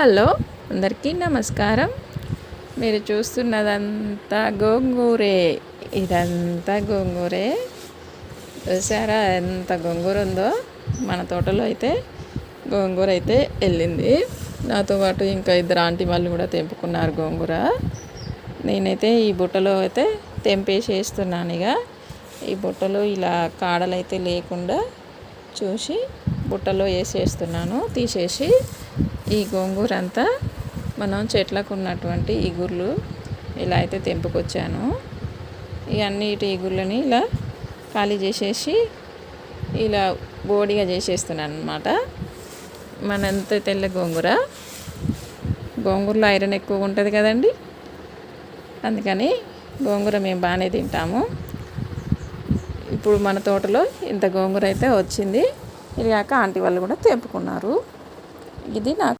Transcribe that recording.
Hello అందరికీ నమస్కారం. మీరు చూస్తున్నదంతా గోంగూరే. ఇదంతా గోంగూరే. చూసారా ఎంత గోంగూర ఉందో? మన తోటలో అయితే గోంగూర అయితే వెళ్ళింది. నాతో పాటు ఇంకా ఇద్దరు ఆంటీ వాళ్ళు కూడా తెంపుకున్నారు గోంగూర. నేనైతే ఈ బుట్టలో అయితే తెంపేసేస్తున్నాను ఇక. ఈ బుట్టలో ఇలా కాడలైతే లేకుండా చూసి బుట్టలో వేసేస్తున్నాను. తీసేసి ఈ గోంగూర అంతా మనం చెట్లకు ఉన్నటువంటి ఇగుర్లు ఇలా అయితే తెంపుకొచ్చాను. ఈ అన్నిటి ఇగుర్లని ఇలా ఖాళీ చేసేసి ఇలా బోడిగా చేసేస్తున్నాను అనమాట మనంత తెల్ల గోంగూర. గోంగూరలో ఐరన్ ఎక్కువ ఉంటుంది కదండి. అందుకని గోంగూర మేము బాగానే తింటాము. ఇప్పుడు మన తోటలో ఇంత గోంగూర అయితే వచ్చింది. ఇది ఆంటీ వాళ్ళు కూడా తెంపుకున్నారు. ఇది నాకు